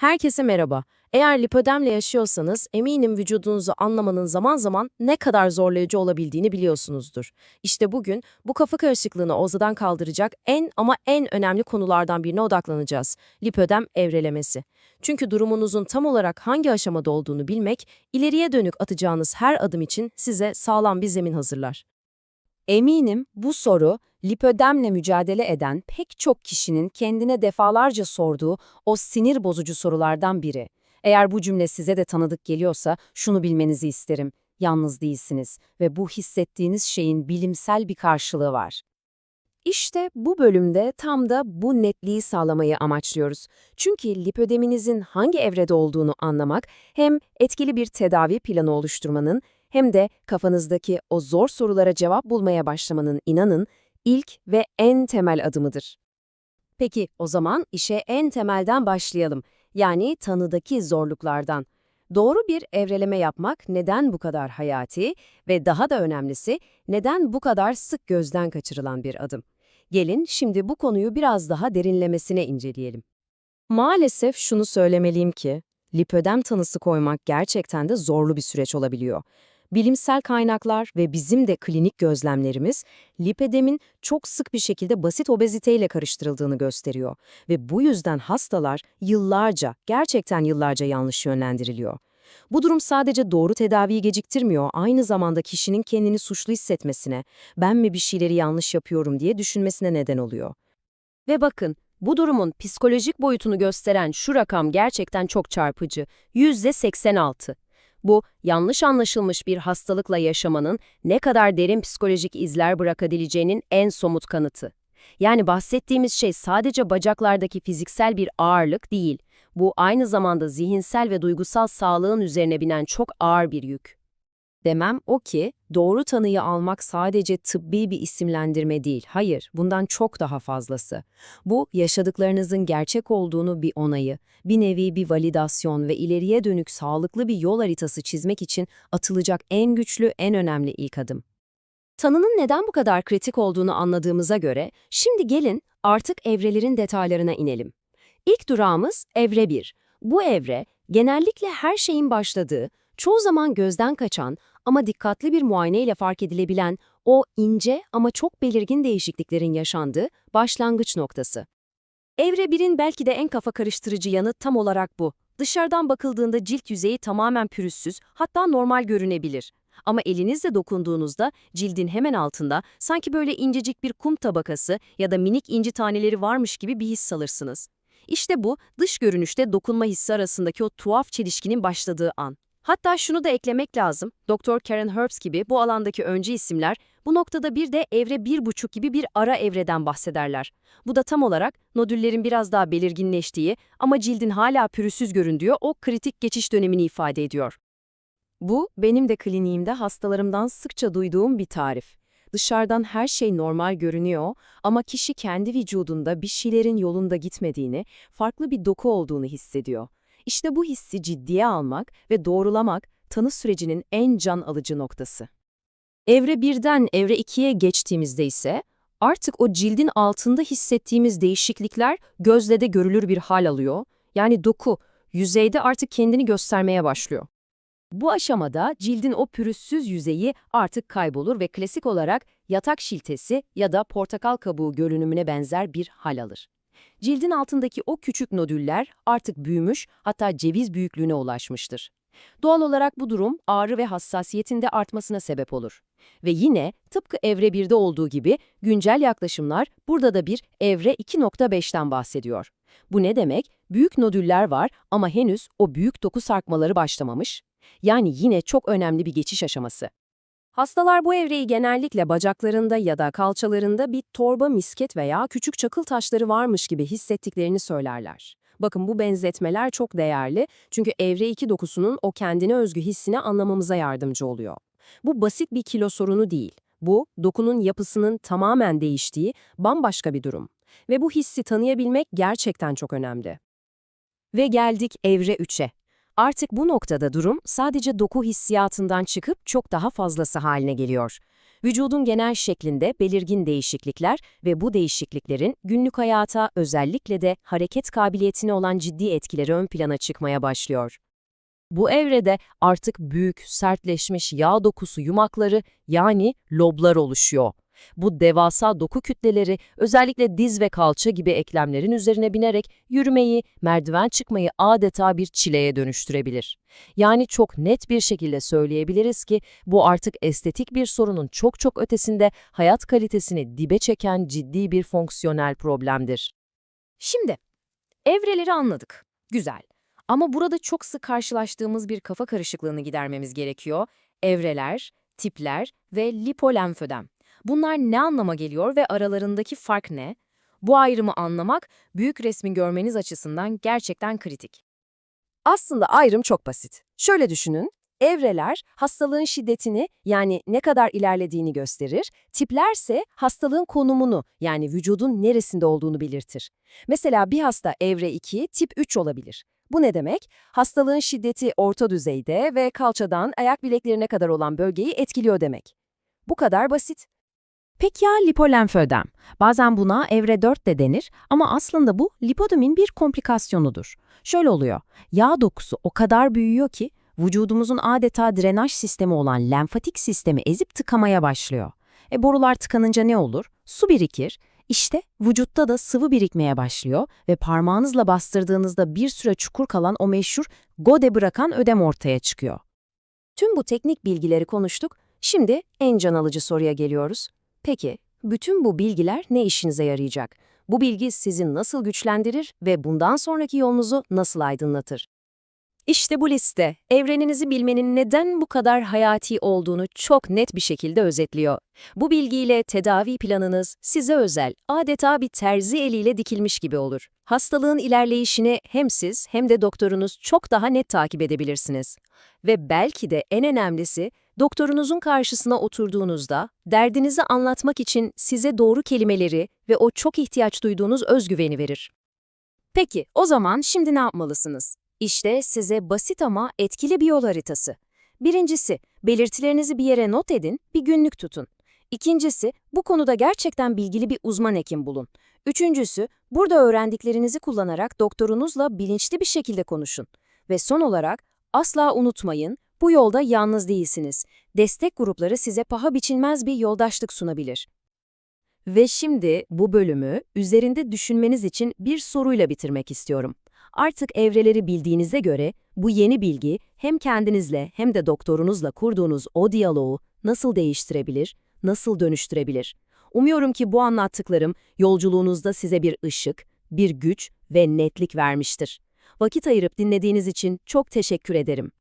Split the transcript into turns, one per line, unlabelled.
Herkese merhaba. Eğer lipödemle yaşıyorsanız eminim vücudunuzu anlamanın zaman zaman ne kadar zorlayıcı olabildiğini biliyorsunuzdur. İşte bugün bu kafa karışıklığını ortadan kaldıracak en ama en önemli konulardan birine odaklanacağız. Lipödem evrelemesi. Çünkü durumunuzun tam olarak hangi aşamada olduğunu bilmek, ileriye dönük atacağınız her adım için size sağlam bir zemin hazırlar.
Eminim bu soru lipödemle mücadele eden pek çok kişinin kendine defalarca sorduğu o sinir bozucu sorulardan biri. Eğer bu cümle size de tanıdık geliyorsa şunu bilmenizi isterim. Yalnız değilsiniz ve bu hissettiğiniz şeyin bilimsel bir karşılığı var. İşte bu bölümde tam da bu netliği sağlamayı amaçlıyoruz. Çünkü lipödeminizin hangi evrede olduğunu anlamak hem etkili bir tedavi planı oluşturmanın hem de kafanızdaki o zor sorulara cevap bulmaya başlamanın inanın ilk ve en temel adımıdır. Peki o zaman işe en temelden başlayalım. Yani tanıdaki zorluklardan. Doğru bir evreleme yapmak neden bu kadar hayati ve daha da önemlisi neden bu kadar sık gözden kaçırılan bir adım? Gelin şimdi bu konuyu biraz daha derinlemesine inceleyelim. Maalesef şunu söylemeliyim ki, lipödem tanısı koymak gerçekten de zorlu bir süreç olabiliyor. Bilimsel kaynaklar ve bizim de klinik gözlemlerimiz lipedemin çok sık bir şekilde basit obeziteyle karıştırıldığını gösteriyor ve bu yüzden hastalar yıllarca, gerçekten yıllarca yanlış yönlendiriliyor. Bu durum sadece doğru tedaviyi geciktirmiyor, aynı zamanda kişinin kendini suçlu hissetmesine, ben mi bir şeyleri yanlış yapıyorum diye düşünmesine neden oluyor. Ve bakın, bu durumun psikolojik boyutunu gösteren şu rakam gerçekten çok çarpıcı. %86. Bu, yanlış anlaşılmış bir hastalıkla yaşamanın ne kadar derin psikolojik izler bırakabileceğinin en somut kanıtı. Yani bahsettiğimiz şey sadece bacaklardaki fiziksel bir ağırlık değil. Bu aynı zamanda zihinsel ve duygusal sağlığın üzerine binen çok ağır bir yük. Demem o ki, doğru tanıyı almak sadece tıbbi bir isimlendirme değil, hayır, bundan çok daha fazlası. Bu, yaşadıklarınızın gerçek olduğunu bir onayı, bir nevi bir validasyon ve ileriye dönük sağlıklı bir yol haritası çizmek için atılacak en güçlü, en önemli ilk adım. Tanının neden bu kadar kritik olduğunu anladığımıza göre, şimdi gelin artık evrelerin detaylarına inelim. İlk durağımız evre 1. Bu evre, genellikle her şeyin başladığı, çoğu zaman gözden kaçan ama dikkatli bir muayeneyle fark edilebilen o ince ama çok belirgin değişikliklerin yaşandığı başlangıç noktası. Evre 1'in belki de en kafa karıştırıcı yanı tam olarak bu. Dışarıdan bakıldığında cilt yüzeyi tamamen pürüzsüz, hatta normal görünebilir. Ama elinizle dokunduğunuzda cildin hemen altında sanki böyle incecik bir kum tabakası ya da minik inci taneleri varmış gibi bir his alırsınız. İşte bu, dış görünüşte dokunma hissi arasındaki o tuhaf çelişkinin başladığı an. Hatta şunu da eklemek lazım, Dr. Karen Herbst gibi bu alandaki öncü isimler bu noktada bir de evre 1,5 gibi bir ara evreden bahsederler. Bu da tam olarak nodüllerin biraz daha belirginleştiği ama cildin hala pürüzsüz göründüğü o kritik geçiş dönemini ifade ediyor. Bu, benim de kliniğimde hastalarımdan sıkça duyduğum bir tarif. Dışarıdan her şey normal görünüyor ama kişi kendi vücudunda bir şeylerin yolunda gitmediğini, farklı bir doku olduğunu hissediyor. İşte bu hissi ciddiye almak ve doğrulamak tanı sürecinin en can alıcı noktası. Evre 1'den evre 2'ye geçtiğimizde ise artık o cildin altında hissettiğimiz değişiklikler gözle de görülür bir hal alıyor. Yani doku, yüzeyde artık kendini göstermeye başlıyor. Bu aşamada cildin o pürüzsüz yüzeyi artık kaybolur ve klasik olarak yatak şiltesi ya da portakal kabuğu görünümüne benzer bir hal alır. Cildin altındaki o küçük nodüller artık büyümüş, hatta ceviz büyüklüğüne ulaşmıştır. Doğal olarak bu durum ağrı ve hassasiyetin de artmasına sebep olur. Ve yine tıpkı evre 1'de olduğu gibi güncel yaklaşımlar burada da bir evre 2.5'ten bahsediyor. Bu ne demek? Büyük nodüller var ama henüz o büyük doku sarkmaları başlamamış. Yani yine çok önemli bir geçiş aşaması. Hastalar bu evreyi genellikle bacaklarında ya da kalçalarında bir torba misket veya küçük çakıl taşları varmış gibi hissettiklerini söylerler. Bakın bu benzetmeler çok değerli çünkü evre 2 dokusunun o kendine özgü hissini anlamamıza yardımcı oluyor. Bu basit bir kilo sorunu değil. Bu, dokunun yapısının tamamen değiştiği bambaşka bir durum. Ve bu hissi tanıyabilmek gerçekten çok önemli. Ve geldik evre 3'e. Artık bu noktada durum sadece doku hissiyatından çıkıp çok daha fazlası haline geliyor. Vücudun genel şeklinde belirgin değişiklikler ve bu değişikliklerin günlük hayata özellikle de hareket kabiliyetine olan ciddi etkileri ön plana çıkmaya başlıyor. Bu evrede artık büyük, sertleşmiş yağ dokusu yumakları yani loblar oluşuyor. Bu devasa doku kütleleri özellikle diz ve kalça gibi eklemlerin üzerine binerek yürümeyi, merdiven çıkmayı adeta bir çileye dönüştürebilir. Yani çok net bir şekilde söyleyebiliriz ki bu artık estetik bir sorunun çok çok ötesinde hayat kalitesini dibe çeken ciddi bir fonksiyonel problemdir.
Şimdi, evreleri anladık. Güzel. Ama burada çok sık karşılaştığımız bir kafa karışıklığını gidermemiz gerekiyor. Evreler, tipler ve lipolenfödem. Bunlar ne anlama geliyor ve aralarındaki fark ne? Bu ayrımı anlamak, büyük resmi görmeniz açısından gerçekten kritik.
Aslında ayrım çok basit. Şöyle düşünün, evreler hastalığın şiddetini yani ne kadar ilerlediğini gösterir, tiplerse hastalığın konumunu yani vücudun neresinde olduğunu belirtir. Mesela bir hasta evre 2, tip 3 olabilir. Bu ne demek? Hastalığın şiddeti orta düzeyde ve kalçadan ayak bileklerine kadar olan bölgeyi etkiliyor demek. Bu kadar basit. Peki ya lipolenfödem? Bazen buna evre 4 de denir ama aslında bu lipodemin bir komplikasyonudur. Şöyle oluyor, yağ dokusu o kadar büyüyor ki vücudumuzun adeta drenaj sistemi olan lenfatik sistemi ezip tıkamaya başlıyor. E borular tıkanınca ne olur? Su birikir. İşte vücutta da sıvı birikmeye başlıyor ve parmağınızla bastırdığınızda bir süre çukur kalan o meşhur gode bırakan ödem ortaya çıkıyor. Tüm bu teknik bilgileri konuştuk. Şimdi en can alıcı soruya geliyoruz. Peki, bütün bu bilgiler ne işinize yarayacak? Bu bilgi sizi nasıl güçlendirir ve bundan sonraki yolunuzu nasıl aydınlatır? İşte bu liste, evreninizi bilmenin neden bu kadar hayati olduğunu çok net bir şekilde özetliyor. Bu bilgiyle tedavi planınız size özel, adeta bir terzi eliyle dikilmiş gibi olur. Hastalığın ilerleyişini hem siz hem de doktorunuz çok daha net takip edebilirsiniz. Ve belki de en önemlisi, doktorunuzun karşısına oturduğunuzda derdinizi anlatmak için size doğru kelimeleri ve o çok ihtiyaç duyduğunuz özgüveni verir. Peki, o zaman şimdi ne yapmalısınız? İşte size basit ama etkili bir yol haritası. Birincisi, belirtilerinizi bir yere not edin, bir günlük tutun. İkincisi, bu konuda gerçekten bilgili bir uzman hekim bulun. Üçüncüsü, burada öğrendiklerinizi kullanarak doktorunuzla bilinçli bir şekilde konuşun. Ve son olarak, asla unutmayın, bu yolda yalnız değilsiniz. Destek grupları size paha biçilmez bir yoldaşlık sunabilir. Ve şimdi bu bölümü üzerinde düşünmeniz için bir soruyla bitirmek istiyorum. Artık evreleri bildiğinize göre bu yeni bilgi hem kendinizle hem de doktorunuzla kurduğunuz o diyaloğu nasıl değiştirebilir, nasıl dönüştürebilir? Umuyorum ki bu anlattıklarım yolculuğunuzda size bir ışık, bir güç ve netlik vermiştir. Vakit ayırıp dinlediğiniz için çok teşekkür ederim.